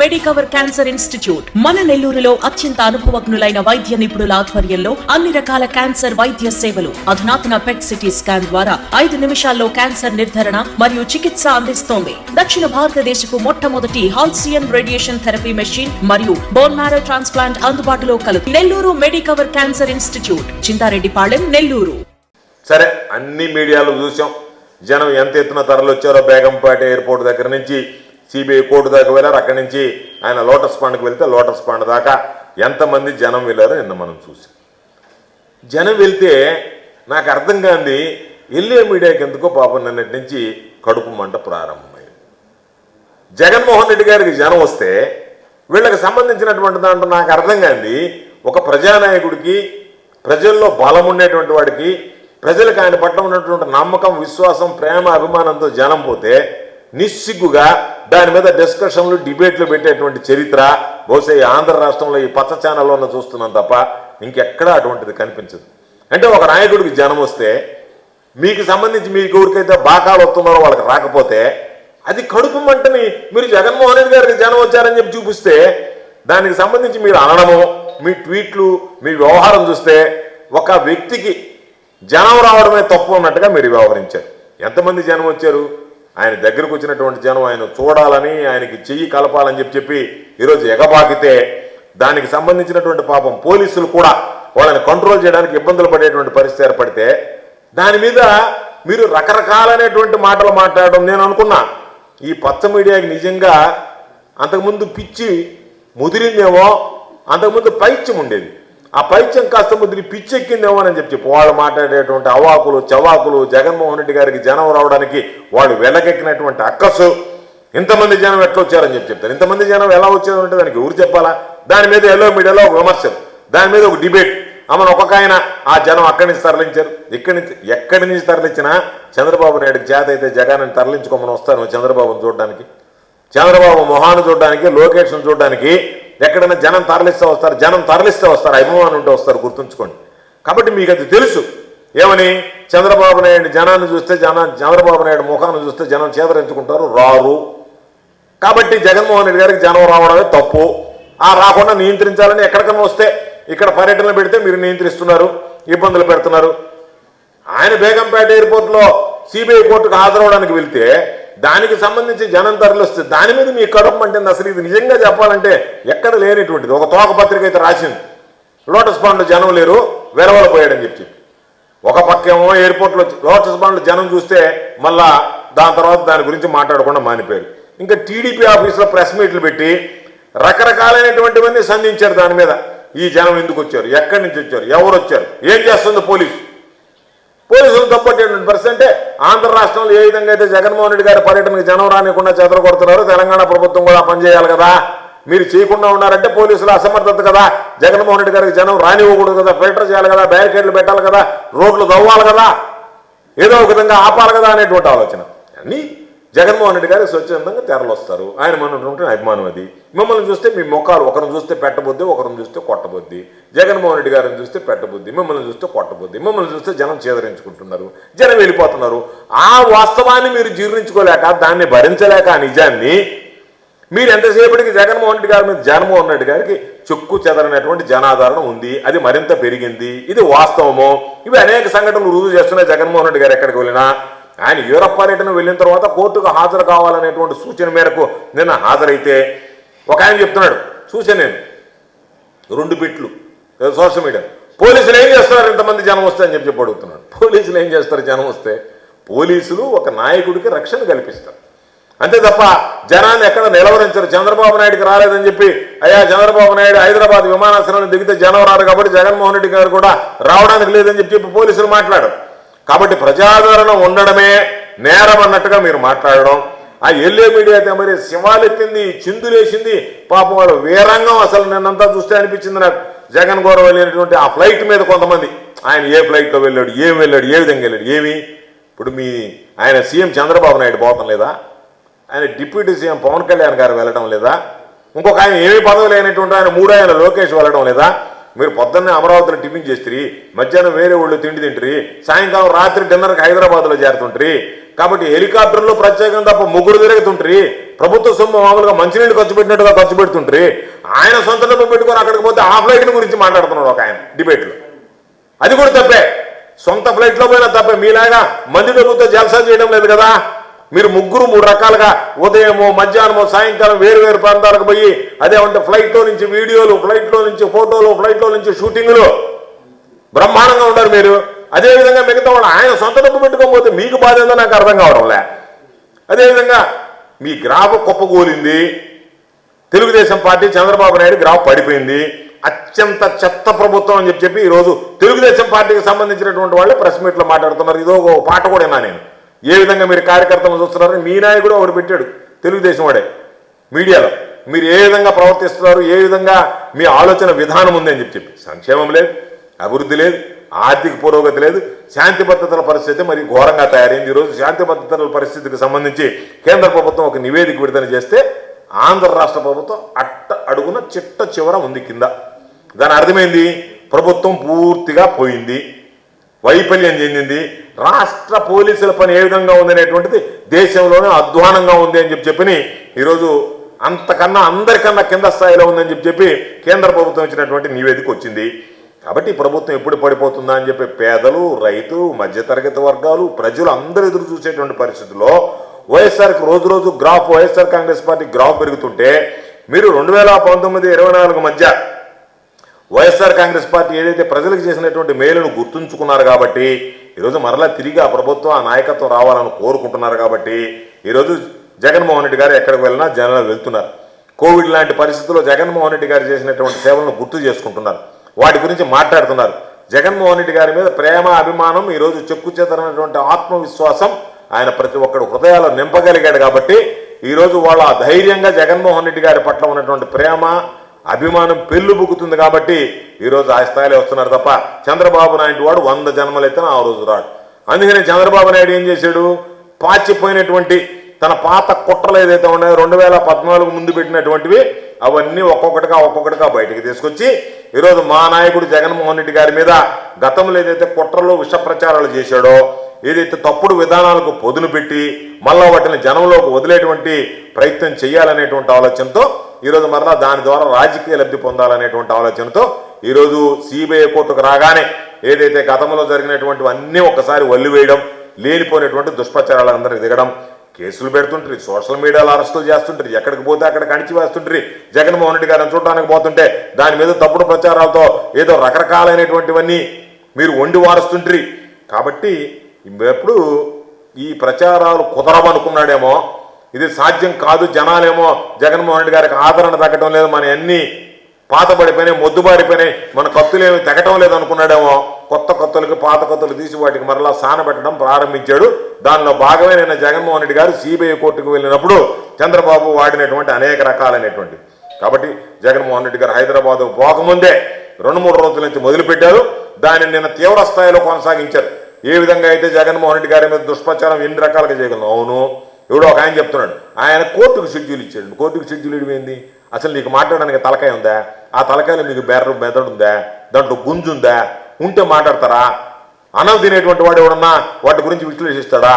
Medicover cancer institute మన నెల్లూరులో అత్యంత అనుభవజ్ఞులైన వైద్య నిపుణుల ఆధ్వర్యంలో అన్ని రకాల క్యాన్సర్ వైద్య సేవలు అధునాతన పెట్ సిటీ స్కాన్ ద్వారా ఐదు నిమిషాల్లో క్యాన్సర్ నిర్ధారణ మరియు చికిత్స అందిస్తోంది. దక్షిణ భారతదేశపు మొట్టమొదటి హాల్సియన్ రేడియేషన్ థెరపీ మెషిన్ మరియు బోన్ మ్యారో ట్రాన్స్ప్లాంట్ అందుబాటులో కలదు Nellore Medicover cancer institute Chinthareddypalem Nellore. సరే అన్ని మీడియాలో చూసాం. జనం ఎంత ఎత్తున తరలి వచ్చారో బేగంపేట ఎయిర్పోర్ట్ దగ్గర నుంచి సిబిఐ కోర్టు దాకా వెళ్ళారు. అక్కడి నుంచి ఆయన లోటస్ పాండ్కి వెళ్తే లోటస్ పాండ్ దాకా ఎంతమంది జనం వెళ్ళారో నిన్న మనం చూసాం. జనం వెళ్తే నాకు అర్థం కాంది వెళ్ళే మీడియాకి ఎందుకో పాపం నిన్నటి నుంచి కడుపు మంట ప్రారంభమైంది. జగన్మోహన్ రెడ్డి గారికి జనం వస్తే వీళ్ళకి సంబంధించినటువంటి దాంట్లో నాకు అర్థం కాంది ఒక ప్రజానాయకుడికి ప్రజల్లో బలం ఉండేటువంటి వాడికి ప్రజలకు ఆయన పట్ల ఉన్నటువంటి నమ్మకం విశ్వాసం ప్రేమ అభిమానంతో జనం పోతే నిస్సిగ్గుగా దాని మీద డిస్కషన్లు డిబేట్లు పెట్టేటువంటి చరిత్ర బహుశా ఈ ఆంధ్ర రాష్ట్రంలో ఈ పచ్చ ఛానల్లోనే చూస్తున్నాం తప్ప ఇంకెక్కడా అటువంటిది కనిపించదు. అంటే ఒక నాయకుడికి జనం వస్తే మీకు సంబంధించి మీకు ఎవరికైతే బాకాలు వస్తున్నారో వాళ్ళకి రాకపోతే అది కడుపు మంటని మీరు జగన్మోహన్ రెడ్డి గారికి జనం వచ్చారని చెప్పి చూపిస్తే దానికి సంబంధించి మీరు అనడము మీ ట్వీట్లు మీ వ్యవహారం చూస్తే ఒక వ్యక్తికి జనం రావడమే తప్పు అన్నట్టుగా మీరు వ్యవహరించారు. ఎంతమంది జనం వచ్చారు? ఆయన దగ్గరకు వచ్చినటువంటి జనం ఆయన చూడాలని ఆయనకి చెయ్యి కలపాలని చెప్పి చెప్పి ఈరోజు ఎగబాకితే దానికి సంబంధించినటువంటి పాపం పోలీసులు కూడా వాళ్ళని కంట్రోల్ చేయడానికి ఇబ్బందులు పడేటువంటి పరిస్థితి ఏర్పడితే దాని మీద మీరు రకరకాలైనటువంటి మాటలు మాట్లాడడం నేను అనుకున్నా. ఈ పచ్చ మీడియాకి నిజంగా అంతకుముందు పిచ్చి ముదిరిందేమో అంతకుముందు పైత్యం ఉండేది. ఆ పైత్యం కాస్త ముదిరి పిచ్చెక్కిందేమోనని చెప్పి చెప్పి. వాళ్ళు మాట్లాడేటువంటి అవాకులు చవాకులు జగన్మోహన్ రెడ్డి గారికి జనం రావడానికి వాళ్ళు వెలకెక్కినటువంటి అక్కసు. ఇంతమంది జనం ఎట్లా వచ్చారని చెప్పి చెప్తారు. ఇంతమంది జనం ఎలా వచ్చారు అంటే దానికి ఊరు చెప్పాలా? దాని మీద ఎల్లో మీడియాలో ఒక విమర్శలు. దాని మీద ఒక డిబేట్. ఆమెను ఒక్కొక్క ఆ జనం అక్కడి నుంచి తరలించారు. ఇక్కడి నుంచి ఎక్కడి నుంచి తరలించినా చంద్రబాబు నాయుడు చేత అయితే జగన్ తరలించుకోమని వస్తాను చంద్రబాబును చూడడానికి. చంద్రబాబు మొహాన్ని చూడడానికి లోకేష్ను చూడడానికి ఎక్కడైనా జనం తరలిస్తే వస్తారు జనం తరలిస్తే వస్తారు అభిమానం ఉంటే వస్తారు గుర్తుంచుకోండి. కాబట్టి మీకు అది తెలుసు. ఏమని? చంద్రబాబు నాయుడు జనాన్ని చూస్తే జన చంద్రబాబు నాయుడు ముఖాన్ని చూస్తే జనం చేదరించుకుంటారు రారు. కాబట్టి జగన్మోహన్ రెడ్డి గారికి జనం రావడమే తప్పు. ఆ రాకుండా నియంత్రించాలని ఎక్కడికైనా వస్తే ఇక్కడ పర్యటనలు పెడితే మీరు నియంత్రిస్తున్నారు ఇబ్బందులు పెడుతున్నారు. ఆయన బేగంపేట ఎయిర్పోర్ట్లో సిబిఐ కోర్టుకు హాజరవడానికి వెళ్తే దానికి సంబంధించి జనం తరలిస్తే దాని మీద మీ కడుపు అంటుంది అసలు ఇది నిజంగా చెప్పాలంటే ఎక్కడ లేనిటువంటిది. ఒక తోక పత్రిక అయితే రాసింది. లోటస్ పాండ్లో జనం లేరు వెరవలపోయాడని చెప్పి ఒక పక్కేమో ఎయిర్పోర్ట్లో లోటస్ పాండ్లో జనం చూస్తే మళ్ళా దాని తర్వాత దాని గురించి మాట్లాడకుండా మానిపోయారు. ఇంకా టీడీపీ ఆఫీస్లో ప్రెస్ మీట్లు పెట్టి రకరకాలైనటువంటివన్నీ సంధించారు దాని మీద. ఈ జనం ఎందుకు వచ్చారు? ఎక్కడి నుంచి వచ్చారు? ఎవరు వచ్చారు? ఏం చేస్తుంది పోలీసు? పోలీసులు తప్పట్టేటువంటి పరిస్థితి ఆంధ్ర రాష్ట్రంలో ఏ విధంగా అయితే జగన్మోహన్ రెడ్డి గారి పర్యటనకు జనం రానికుండా చెదరగొడుతున్నారో తెలంగాణ ప్రభుత్వం కూడా పనిచేయాలి కదా. మీరు చేయకుండా ఉన్నారంటే పోలీసులు అసమర్థత కదా. జగన్మోహన్ రెడ్డి గారికి జనం రానివ్వకూడదు కదా. ఫిల్టర్ చేయాలి కదా. బ్యారికేడ్లు పెట్టాలి కదా. రోడ్లు దవ్వాలి కదా. ఏదో ఒక విధంగా ఆపాలి కదా అనేటువంటి ఆలోచన. అన్నీ జగన్మోహన్ రెడ్డి గారికి స్వచ్ఛందంగా తెరలు వస్తారు ఆయన మన ఉంటే అభిమానం అది. మిమ్మల్ని చూస్తే మీ ముఖాలు ఒకరిని చూస్తే పెట్టబుద్ది ఒకరిని చూస్తే కొట్టబుద్ది జగన్మోహన్ రెడ్డి గారిని చూస్తే పెట్టబుద్ది మిమ్మల్ని చూస్తే కొట్టబుద్ది మిమ్మల్ని చూస్తే జనం చేదరించుకుంటున్నారు. జనం వెళ్ళిపోతున్నారు. ఆ వాస్తవాన్ని మీరు జీర్ణించుకోలేక దాన్ని భరించలేక ఆ నిజాన్ని మీరు ఎంతసేపటికి జగన్మోహన్ రెడ్డి గారి మీద జగన్మోహన్ రెడ్డి గారికి చెక్కు చెదరనటువంటి జనాదరణ ఉంది. అది మరింత పెరిగింది. ఇది వాస్తవము. ఇవి అనేక సంఘటనలు రుజువు చేస్తున్నాయి జగన్మోహన్ రెడ్డి గారు ఎక్కడికి వెళ్ళినా. ఆయన యూరప్ పర్యటన వెళ్ళిన తర్వాత కోర్టుకు హాజరు కావాలనేటువంటి సూచన మేరకు నిన్న హాజరైతే ఒక ఆయన చెప్తున్నాడు. సూచన నేను. రెండు బిట్లు. Social media. పోలీసులు ఏం చేస్తున్నారు? ఇంతమంది జనం వస్తే అని చెప్పి అడుగుతున్నాడు. పోలీసులు ఏం చేస్తారు? జనం వస్తే పోలీసులు ఒక నాయకుడికి రక్షణ కల్పిస్తారు. అంతే తప్ప జనాన్ని ఎక్కడ నిలవరించరు? చంద్రబాబు నాయుడుకి రాలేదని చెప్పి అయ్యా చంద్రబాబు నాయుడు హైదరాబాద్ విమానాశ్రయంలో దిగితే జనం రారు కాబట్టి జగన్మోహన్ రెడ్డి గారు కూడా రావడానికి లేదని చెప్పి చెప్పి పోలీసులు మాట్లాడారు. కాబట్టి ప్రజాదరణ ఉండడమే నేరం అన్నట్టుగా మీరు మాట్లాడడం. ఆ ఎల్లే మీడియా అయితే మరి సింహాలెత్తింది చిందులేసింది. పాపం వాళ్ళు వీరంగం అసలు నిన్నంతా చూస్తే అనిపించింది నాకు. జగన్ గౌరవ వెళ్ళినటువంటి ఆ ఫ్లైట్ మీద కొంతమంది. ఆయన ఏ ఫ్లైట్లో వెళ్ళాడు ఏం వెళ్ళాడు ఏ విధంగా వెళ్ళాడు ఏమి? ఇప్పుడు మీ ఆయన సీఎం చంద్రబాబు నాయుడు పోవటం లేదా? ఆయన డిప్యూటీ సీఎం పవన్ కళ్యాణ్ గారు వెళ్ళడం లేదా? ఇంకొక ఆయన ఏమి పదవి లేనటువంటి ఆయన మూడు ఆయన లోకేష్ వెళ్ళడం లేదా? మీరు పొద్దున్నే అమరావతిలో టిఫిన్ చేసిరి మధ్యాహ్నం వేరే ఊళ్ళో తిండి తింటారు సాయంకాలం రాత్రి డిన్నర్కి హైదరాబాద్లో చేరుతుంటారు. కాబట్టి హెలికాప్టర్లో ప్రత్యేకంగా తప్ప ముగ్గురు తిరుగుతుంటారు. ప్రభుత్వ సొమ్ము మామూలుగా మంచినీళ్ళు ఖర్చు పెట్టినట్టుగా ఖర్చు పెడుతుంటారు. ఆయన సొంత డబ్బు పెట్టుకొని అక్కడికి పోతే ఆ ఫ్లైట్ గురించి మాట్లాడుతున్నాడు ఒక ఆయన డిబేట్లో. అది కూడా తప్పే. సొంత ఫ్లైట్లో పోయినా తప్పే. మీలాగా మంది డబ్బుతో జలసా చేయడం లేదు కదా. మీరు ముగ్గురు మూడు రకాలుగా ఉదయము మధ్యాహ్నము సాయంకాలం వేరు వేరు ప్రాంతాలకు పోయి అదేమంటే ఫ్లైట్లో నుంచి వీడియోలు ఫ్లైట్లో నుంచి ఫోటోలు ఫ్లైట్లో నుంచి షూటింగ్లు. బ్రహ్మాండంగా ఉన్నారు మీరు. అదేవిధంగా మిగతా వాళ్ళు ఆయన సొంత డబ్బు పెట్టుకోకపోతే మీకు బాధ ఏందో నాకు అర్థం కావడంలే. అదేవిధంగా మీ గ్రాఫ్ కుప్పగూలింది. తెలుగుదేశం పార్టీ చంద్రబాబు నాయుడు గ్రాఫ్ పడిపోయింది. అత్యంత చెత్త ప్రభుత్వం అని చెప్పి చెప్పి ఈరోజు తెలుగుదేశం పార్టీకి సంబంధించినటువంటి వాళ్ళు ప్రెస్ మీట్లో మాట్లాడుతున్నారు. ఇదో ఒక పాట కూడా నేను. ఏ విధంగా మీరు కార్యకర్తలను చూస్తున్నారని మీ నాయకుడు ఒకటి పెట్టాడు తెలుగుదేశం వాడే మీడియాలో. మీరు ఏ విధంగా ప్రవర్తిస్తున్నారు ఏ విధంగా మీ ఆలోచన విధానం ఉంది అని చెప్పి చెప్పి. సంక్షేమం లేదు అభివృద్ధి లేదు ఆర్థిక పురోగతి లేదు శాంతి భద్రతల పరిస్థితి మరి ఘోరంగా తయారైంది. ఈరోజు శాంతి భద్రతల పరిస్థితికి సంబంధించి కేంద్ర ప్రభుత్వం ఒక నివేదిక విడుదల చేస్తే ఆంధ్ర రాష్ట్ర ప్రభుత్వం అట్ట అడుగున చిట్ట చివర ఉంది కింద. దాని అర్థమైంది ప్రభుత్వం పూర్తిగా పోయింది వైఫల్యం చెందింది రాష్ట్ర పోలీసుల పని ఏ విధంగా ఉందనేటువంటిది దేశంలోనే అధ్వానంగా ఉంది అని చెప్పి చెప్పని ఈరోజు అంతకన్నా అందరికన్నా కింద స్థాయిలో ఉందని చెప్పి చెప్పి కేంద్ర ప్రభుత్వం ఇచ్చినటువంటి నివేదిక వచ్చింది. కాబట్టి ప్రభుత్వం ఎప్పుడు పడిపోతుందా అని చెప్పి పేదలు రైతు మధ్యతరగతి వర్గాలు ప్రజలు అందరూ ఎదురు చూసేటువంటి పరిస్థితుల్లో వైఎస్ఆర్కి రోజు రోజు graph YSR Congress party graph పెరుగుతుంటే మీరు రెండు వేల పంతొమ్మిది ఇరవై నాలుగు మధ్య వైఎస్ఆర్ కాంగ్రెస్ పార్టీ ఏదైతే ప్రజలకు చేసినటువంటి మేలును గుర్తుంచుకున్నారు కాబట్టి ఈరోజు మరలా తిరిగి ఆ ప్రభుత్వం ఆ నాయకత్వం రావాలని కోరుకుంటున్నారు కాబట్టి ఈరోజు జగన్మోహన్ రెడ్డి గారు ఎక్కడికి వెళ్ళినా జనాలు వెళ్తున్నారు. కోవిడ్ లాంటి పరిస్థితుల్లో జగన్మోహన్ రెడ్డి గారు చేసినటువంటి సేవలను గుర్తు చేసుకుంటున్నారు. వాటి గురించి మాట్లాడుతున్నారు. జగన్మోహన్ రెడ్డి గారి మీద ప్రేమ అభిమానం ఈరోజు చెక్కు చెదరనటువంటి ఆత్మవిశ్వాసం ఆయన ప్రతి ఒక్కడు హృదయాల్లో నింపగలిగాడు కాబట్టి ఈరోజు వాళ్ళ ధైర్యంగా జగన్మోహన్ రెడ్డి గారి పట్ల ఉన్నటువంటి ప్రేమ అభిమానం పెళ్ళు బుక్కుతుంది కాబట్టి ఈరోజు ఆ స్థాయిలో వస్తున్నారు తప్ప చంద్రబాబు నాయుడు వాడు వంద జన్మలు అయితే ఆ రోజు రాడు. అందుకని చంద్రబాబు నాయుడు ఏం చేశాడు? పాచిపోయినటువంటి తన పాత కుట్రలు ఏదైతే ఉన్నాయో రెండు వేల పద్నాలుగు ముందు పెట్టినటువంటివి అవన్నీ ఒక్కొక్కటిగా ఒక్కొక్కటిగా బయటికి తీసుకొచ్చి ఈరోజు మా నాయకుడు జగన్మోహన్ రెడ్డి గారి మీద గతంలో ఏదైతే కుట్రలు విష ప్రచారాలు చేశాడో ఏదైతే తప్పుడు విధానాలకు పొదులు పెట్టి మళ్ళా వాటిని జనంలోకి వదిలేటువంటి ప్రయత్నం చేయాలనేటువంటి ఆలోచనతో ఈరోజు మరలా దాని ద్వారా రాజకీయ లబ్ధి పొందాలనేటువంటి ఆలోచనతో ఈరోజు సిబిఐ కోర్టుకు రాగానే ఏదైతే గతంలో జరిగినటువంటి అన్నీ ఒక్కసారి వల్లివేయడం లేనిపోయినటువంటి దుష్ప్రచారాలు అందరికి దిగడం కేసులు పెడుతుంటారు సోషల్ మీడియాలో అరెస్టులు చేస్తుంటారు ఎక్కడికి పోతే అక్కడికి కణిచి వేస్తుంటారు జగన్మోహన్ రెడ్డి గారిని చూడడానికి పోతుంటే దాని మీద తప్పుడు ప్రచారాలతో ఏదో రకరకాలైనటువంటివన్నీ మీరు వండి వారుస్తుంటారు కాబట్టి ఎప్పుడు ఈ ప్రచారాలు కుదరమనుకున్నాడేమో ఇది సాధ్యం కాదు జనాలేమో జగన్మోహన్ రెడ్డి గారికి ఆదరణ తగ్గటం లేదు మన అన్ని పాతబడిపోయినాయి మొద్దుబారిపోయినాయి మన కత్తులేమి తెగటం లేదు అనుకున్నాడేమో కొత్త కత్తులకి పాత కత్తులు తీసి వాటికి మరలా సానబెట్టడం ప్రారంభించాడు. దానిలో భాగమే నిన్న జగన్మోహన్ రెడ్డి గారు సిబిఐ కోర్టుకు వెళ్ళినప్పుడు చంద్రబాబు వాడినటువంటి అనేక రకాలైనటువంటి. కాబట్టి జగన్మోహన్ రెడ్డి గారు హైదరాబాద్ పోకముందే రెండు మూడు రోజుల నుంచి మొదలుపెట్టారు. దానిని నిన్న తీవ్ర స్థాయిలో కొనసాగించారు. ఏ విధంగా అయితే జగన్మోహన్ రెడ్డి గారి మీద దుష్ప్రచారం ఎన్ని రకాలుగా చేయగలను? అవును. ఎవడో ఒక ఆయన చెప్తున్నాడు. ఆయన కోర్టుకు షెడ్యూల్ ఇచ్చాడు కోర్టుకు షెడ్యూల్ ఇవ్వడం ఏంది? అసలు నీకు మాట్లాడడానికి తలకాయ ఉందా? ఆ తలకాయలో మీకు బెర్ర మెదడు ఉందా దాంట్లో గుంజు ఉందా? ఉంటే మాట్లాడతారా? అన్నం తినేటువంటి వాడు ఎవడన్నా వాటి గురించి విశ్లేషిస్తాడా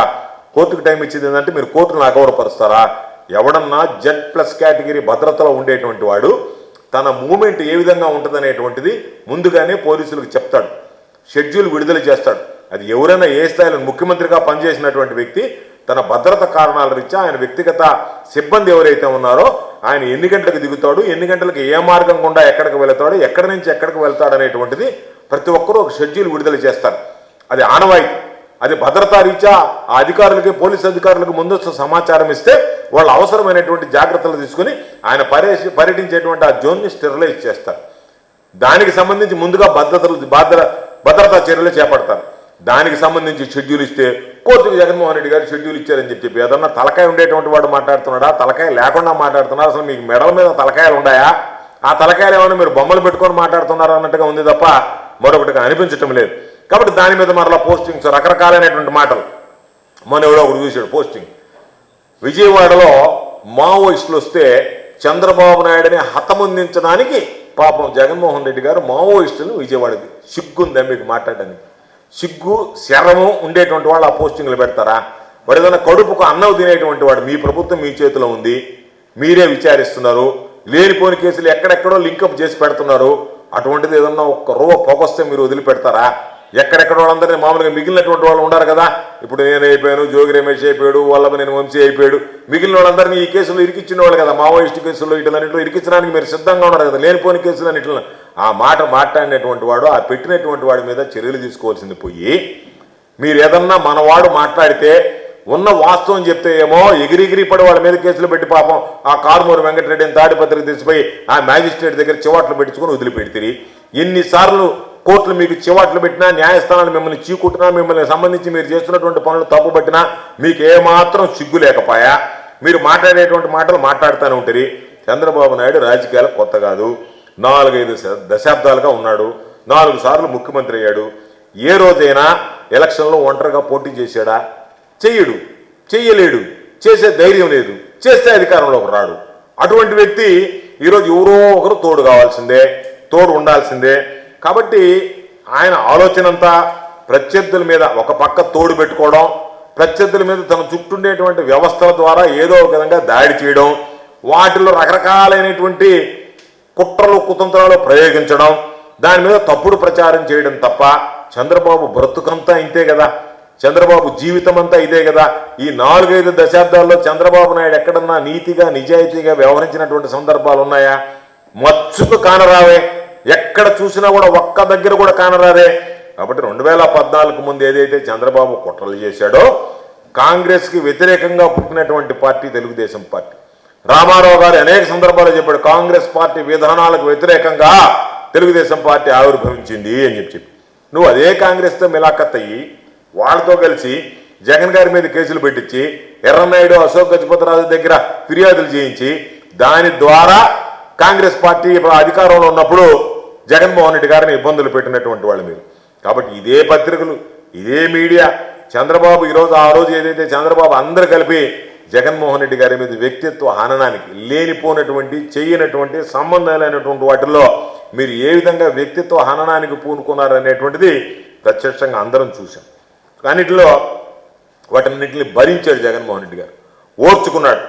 కోర్టుకు టైం ఇచ్చేది ఏంటంటే మీరు కోర్టును అగౌరవపరుస్తారా ఎవడన్నా జెడ్ ప్లస్ కేటగిరీ భద్రతలో ఉండేటువంటి వాడు తన మూమెంట్ ఏ విధంగా ఉంటుందనేటువంటిది ముందుగానే పోలీసులకు చెప్తాడు. షెడ్యూల్ విడుదల చేస్తాడు. అది ఎవరైనా ఏ స్థాయిలో ముఖ్యమంత్రిగా పనిచేసినటువంటి వ్యక్తి తన భద్రత కారణాల రీత్యా ఆయన వ్యక్తిగత సిబ్బంది ఎవరైతే ఉన్నారో ఆయన ఎన్ని గంటలకు దిగుతాడు ఎన్ని గంటలకు ఏ మార్గం గుండా ఎక్కడికి వెళతాడు ఎక్కడి నుంచి ఎక్కడికి వెళ్తాడు అనేటువంటిది ప్రతి ఒక్కరూ ఒక షెడ్యూల్ విడుదల చేస్తారు. అది ఆనవాయితీ. అది భద్రతా రీత్యా ఆ అధికారులకి పోలీస్ అధికారులకు ముందస్తు సమాచారం ఇస్తే వాళ్ళు అవసరమైనటువంటి జాగ్రత్తలు తీసుకుని ఆయన పర్యటి పర్యటించేటువంటి ఆ జోన్ని స్టెరిలైజ్ చేస్తారు. దానికి సంబంధించి ముందుగా భద్రతలు భద్ర భద్రతా చర్యలు చేపడతారు. దానికి సంబంధించి షెడ్యూల్ ఇస్తే కోర్టుకు జగన్మోహన్ రెడ్డి గారు షెడ్యూల్ ఇచ్చారని చెప్పి చెప్పి ఏదన్నా తలకాయ ఉండేటువంటి వాడు మాట్లాడుతున్నాడా? తలకాయ లేకుండా మాట్లాడుతున్నారా అసలు మీకు మెడల మీద తలకాయలు ఉన్నాయా? ఆ తలకాయలు ఏమైనా మీరు బొమ్మలు పెట్టుకొని మాట్లాడుతున్నారా అన్నట్టుగా ఉంది తప్ప మరొకటిగా అనిపించటం లేదు. కాబట్టి దాని మీద మరలా పోస్టింగ్స్ రకరకాలైనటువంటి మాటలు. మన ఎవడో ఒకటి చూశాడు పోస్టింగ్ విజయవాడలో మావోయిస్టులు వస్తే చంద్రబాబు నాయుడిని హతమొందించడానికి పాపం జగన్మోహన్ రెడ్డి గారు మావోయిస్టులను విజయవాడకి సిగ్గుందా మీకు మాట్లాడడానికి. సిగ్గు శరము ఉండేటువంటి వాళ్ళు ఆ పోస్టింగ్లు పెడతారా? మరి ఏదైనా కడుపుకు అన్నం తినేటువంటి వాడు మీ ప్రభుత్వం మీ చేతిలో ఉంది మీరే విచారిస్తున్నారు లేనిపోని కేసులు ఎక్కడెక్కడో లింకప్ చేసి పెడుతున్నారు అటువంటిది ఏదన్నా ఒక్క రూవ పొగొస్తే మీరు వదిలిపెడతారా? ఎక్కడెక్కడ వాళ్ళందరినీ మామూలుగా మిగిలినటువంటి వాళ్ళు ఉన్నారు కదా. ఇప్పుడు నేను అయిపోయాను జోగి రమేష్ అయిపోయాడు వల్లభనేని వంశీ అయిపోయాడు. మిగిలిన వాళ్ళందరినీ ఈ కేసులో ఇరికిచ్చిన వాళ్ళు కదా మావోయిస్టు కేసుల్లో ఇట్లన్నింటిలో ఇరికించడానికి మీరు సిద్ధంగా ఉన్నారు కదా లేనిపోని కేసులు అన్నింటిలో ఆ మాట మాట్లాడినటువంటి వాడు ఆ పెట్టినటువంటి వాడి మీద చర్యలు తీసుకోవాల్సింది పోయి మీరు ఏదన్నా మనవాడు మాట్లాడితే ఉన్న వాస్తవం చెప్తే ఏమో ఎగిరిగిరి పడి వాళ్ళ మీద కేసులు పెట్టి పాపం ఆ కారుమూరు వెంకటరెడ్డిని తాడిపత్రికి తీసిపోయి ఆ మ్యాజిస్ట్రేట్ దగ్గర చివాట్లు పెట్టుకుని వదిలిపెడితే ఎన్నిసార్లు కోర్టులు మీకు చివాట్లు పెట్టినా న్యాయస్థానాలు మిమ్మల్ని చీకుట్టినా మిమ్మల్ని సంబంధించి మీరు చేస్తున్నటువంటి పనులు తప్పుపట్టినా మీకు ఏమాత్రం సిగ్గు లేకపోయా? మీరు మాట్లాడేటువంటి మాటలు మాట్లాడుతూనే ఉంటారు. చంద్రబాబు నాయుడు రాజకీయాలు కొత్త కాదు. నాలుగైదు దశాబ్దాలుగా ఉన్నాడు. నాలుగు సార్లు ముఖ్యమంత్రి అయ్యాడు. ఏ రోజైనా ఎలక్షన్లో ఒంటరిగా పోటీ చేశాడా? చెయ్యడు. చెయ్యలేడు. చేసే ధైర్యం లేదు. చేస్తే అధికారంలోకి రాడు. అటువంటి వ్యక్తి ఈరోజు ఎవరో ఒకరు తోడు కావాల్సిందే తోడు ఉండాల్సిందే. కాబట్టి ఆయన ఆలోచన అంతా ప్రత్యర్థుల మీద ఒక పక్క తోడు పెట్టుకోవడం ప్రత్యర్థుల మీద తన చుట్టూండేటువంటి వ్యవస్థల ద్వారా ఏదో ఒక విధంగా దాడి చేయడం వాటిలో రకరకాలైనటువంటి కుట్రలు కుతంత్రాలు ప్రయోగించడం దాని మీద తప్పుడు ప్రచారం చేయడం తప్ప చంద్రబాబు బ్రతుకంతా ఇంతే కదా? చంద్రబాబు జీవితం అంతా ఇదే కదా? ఈ నాలుగైదు దశాబ్దాల్లో చంద్రబాబు నాయుడు ఎక్కడన్నా నీతిగా నిజాయితీగా వ్యవహరించినటువంటి సందర్భాలు ఉన్నాయా మచ్చుకు కానరావే. ఎక్కడ చూసినా కూడా ఒక్క దగ్గర కూడా కానరారే. కాబట్టి రెండు వేల పద్నాలుగు ముందు ఏదైతే చంద్రబాబు కుట్రలు చేశాడో కాంగ్రెస్కి వ్యతిరేకంగా పుట్టినటువంటి పార్టీ తెలుగుదేశం పార్టీ. రామారావు గారు అనేక సందర్భాల్లో చెప్పాడు కాంగ్రెస్ పార్టీ విధానాలకు వ్యతిరేకంగా తెలుగుదేశం పార్టీ ఆవిర్భవించింది అని చెప్పి చెప్పి. నువ్వు అదే కాంగ్రెస్తో మిలాఖత్ అయ్యి వాళ్ళతో కలిసి జగన్ గారి మీద కేసులు పెట్టించి ఎర్రనాయుడు అశోక్ గజపతిరాజు దగ్గర ఫిర్యాదులు చేయించి దాని ద్వారా కాంగ్రెస్ పార్టీ ఇప్పుడు అధికారంలో ఉన్నప్పుడు జగన్మోహన్ రెడ్డి గారిని ఇబ్బందులు పెట్టినటువంటి వాళ్ళు మీరు. కాబట్టి ఇదే పత్రికలు ఇదే మీడియా. చంద్రబాబు ఈరోజు ఆ రోజు ఏదైతే చంద్రబాబు అందరు కలిపి జగన్మోహన్ రెడ్డి గారి మీద వ్యక్తిత్వ హననానికి లేనిపోయినటువంటి చేయనటువంటి సంబంధాలైనటువంటి వాటిల్లో మీరు ఏ విధంగా వ్యక్తిత్వ హననానికి పూనుకున్నారనేటువంటిది ప్రత్యక్షంగా అందరం చూసాం అన్నిటిలో వాటన్నిటిని భరించాడు జగన్మోహన్ రెడ్డి గారు. ఓర్చుకున్నాడు.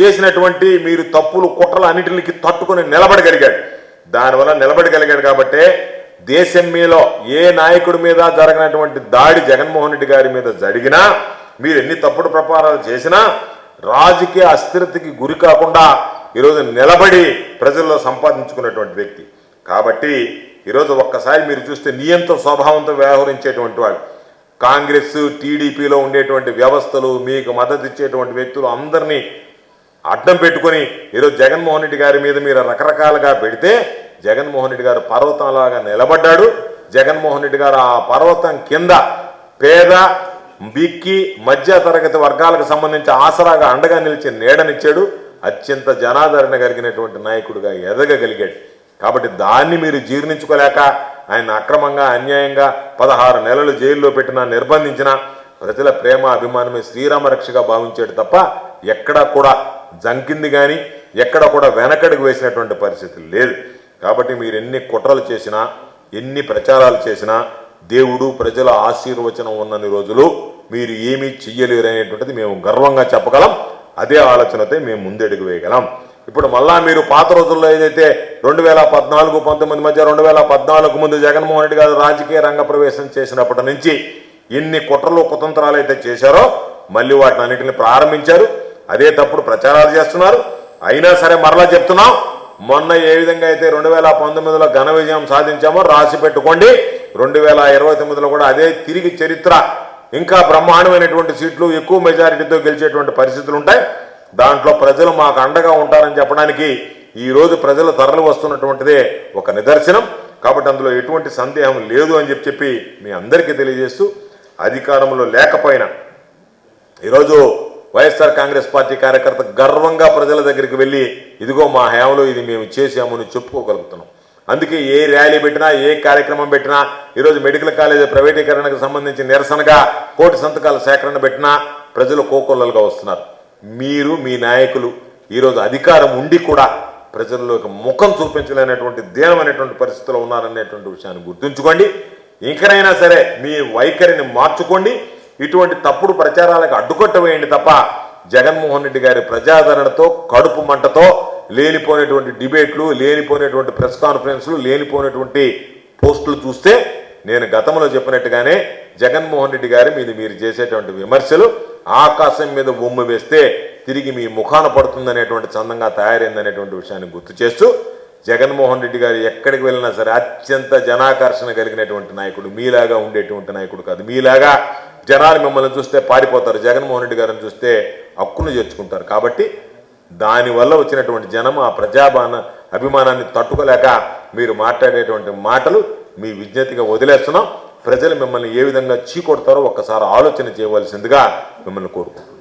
చేసినటువంటి మీరు తప్పులు కుట్రలు అన్నిటికి తట్టుకొని నిలబడగలిగాడు. దానివల్ల నిలబడగలిగాడు కాబట్టే దేశం మీలో ఏ నాయకుడి మీద జరిగినటువంటి దాడి జగన్మోహన్ రెడ్డి గారి మీద జరిగినా మీరు ఎన్ని తప్పుడు ప్రపారాలు చేసినా రాజకీయ అస్థిరతకి గురి కాకుండా ఈరోజు నిలబడి ప్రజల్లో సంపాదించుకున్నటువంటి వ్యక్తి. కాబట్టి ఈరోజు ఒక్కసారి మీరు చూస్తే నియంత్ర స్వభావంతో వ్యవహరించేటువంటి వాడు. కాంగ్రెస్ టీడీపీలో ఉండేటువంటి వ్యవస్థలు మీకు మద్దతు ఇచ్చేటువంటి వ్యక్తులు అందరినీ అడ్డం పెట్టుకొని ఈరోజు జగన్మోహన్ రెడ్డి గారి మీద మీరు రకరకాలుగా పెడితే జగన్మోహన్ రెడ్డి గారు పర్వతంలాగా నిలబడ్డాడు. జగన్మోహన్ రెడ్డి గారు ఆ పర్వతం కింద పేద బిక్కి మధ్య తరగతి వర్గాలకు సంబంధించి ఆసరాగా అండగా నిలిచి నీడనిచ్చాడు. అత్యంత జనాదరణ కలిగినటువంటి నాయకుడిగా ఎదగగలిగాడు. కాబట్టి దాన్ని మీరు జీర్ణించుకోలేక ఆయన అక్రమంగా అన్యాయంగా పదహారు నెలలు జైల్లో పెట్టినా నిర్బంధించినా ప్రజల ప్రేమ అభిమానమే శ్రీరామ రక్షగా భావించాడు తప్ప ఎక్కడా కూడా జంకింది కానీ ఎక్కడ కూడా వెనకడుగు వేసినటువంటి పరిస్థితి లేదు. కాబట్టి మీరు ఎన్ని కుట్రలు చేసినా ఎన్ని ప్రచారాలు చేసినా దేవుడు ప్రజల ఆశీర్వచనం ఉన్నన్ని రోజులు మీరు ఏమీ చెయ్యలేరు అనేటువంటిది మేము గర్వంగా చెప్పగలం. అదే ఆలోచనతో మేము ముందడుగు వేయగలం. ఇప్పుడు మళ్ళా మీరు పాత రోజుల్లో ఏదైతే రెండు వేల పద్నాలుగు పంతొమ్మిది మధ్య రెండు వేల పద్నాలుగు ముందు జగన్మోహన్ రెడ్డి గారు రాజకీయ రంగ ప్రవేశం చేసినప్పటి నుంచి ఎన్ని కుట్రలు కుతంత్రాలు అయితే చేశారో మళ్ళీ వాటిని అన్నింటిని ప్రారంభించారు. అదే తప్పుడు ప్రచారాలు చేస్తున్నారు. అయినా సరే మరలా చెప్తున్నాం మొన్న ఏ విధంగా అయితే రెండు వేల పంతొమ్మిదిలో ఘన విజయం సాధించామో రాసి పెట్టుకోండి. రెండు వేల ఇరవై తొమ్మిదిలో కూడా అదే తిరిగి చరిత్ర. ఇంకా బ్రహ్మాండమైనటువంటి సీట్లు ఎక్కువ మెజారిటీతో గెలిచేటువంటి పరిస్థితులు ఉంటాయి. దాంట్లో ప్రజలు మాకు అండగా ఉంటారని చెప్పడానికి ఈ రోజు ప్రజలు తరలి వస్తున్నటువంటిదే ఒక నిదర్శనం. కాబట్టి అందులో ఎటువంటి సందేహం లేదు అని చెప్పి చెప్పి మీ అందరికీ తెలియజేస్తూ అధికారంలో లేకపోయినా ఈరోజు వైఎస్ఆర్ కాంగ్రెస్ పార్టీ కార్యకర్త గర్వంగా ప్రజల దగ్గరికి వెళ్ళి ఇదిగో మా హయాంలో ఇది మేము చేశామని చెప్పుకోగలుగుతున్నాం. అందుకే ఏ ర్యాలీ పెట్టినా ఏ కార్యక్రమం పెట్టినా ఈరోజు మెడికల్ కాలేజీ ప్రైవేటీకరణకు సంబంధించి నిరసనగా కోటి సంతకాల సేకరణ పెట్టినా ప్రజలు కోకొల్లలుగా వస్తున్నారు. మీరు మీ నాయకులు ఈరోజు అధికారం ఉండి కూడా ప్రజల్లోకి ముఖం చూపించలేనటువంటి దీనమైనటువంటి పరిస్థితిలో ఉన్నారనేటువంటి విషయాన్ని గుర్తుంచుకోండి. ఇంకనైనా సరే మీ వైఖరిని మార్చుకోండి. ఇటువంటి తప్పుడు ప్రచారాలకు అడ్డుకట్ట వేయండి తప్ప జగన్మోహన్ రెడ్డి గారి ప్రజాదరణతో కడుపు మంటతో లేనిపోయినటువంటి డిబేట్లు లేనిపోయినటువంటి ప్రెస్ కాన్ఫరెన్స్లు లేనిపోయినటువంటి పోస్టులు చూస్తే నేను గతంలో చెప్పినట్టుగానే జగన్మోహన్ రెడ్డి గారి మీద మీరు చేసేటువంటి విమర్శలు ఆకాశం మీద ఉమ్ము వేస్తే తిరిగి మీ ముఖాన పడుతుందనేటువంటి చందంగా తయారైందనేటువంటి విషయాన్ని గుర్తు చేస్తూ జగన్మోహన్ రెడ్డి గారు ఎక్కడికి వెళ్ళినా సరే అత్యంత జనాకర్షణ కలిగినటువంటి నాయకుడు. మీలాగా ఉండేటువంటి నాయకుడు కాదు. మీలాగా జనాలు మిమ్మల్ని చూస్తే పారిపోతారు. జగన్మోహన్ రెడ్డి గారిని చూస్తే హక్కును చేర్చుకుంటారు. కాబట్టి దానివల్ల వచ్చినటువంటి జనం ఆ ప్రజాభాన అభిమానాన్ని తట్టుకోలేక మీరు మాట్లాడేటువంటి మాటలు మీ విజ్ఞతగా వదిలేస్తున్నాం. ప్రజలు మిమ్మల్ని ఏ విధంగా చీకొడతారో ఒక్కసారి ఆలోచన చేయవలసిందిగా మిమ్మల్ని కోరుకుంటున్నాం.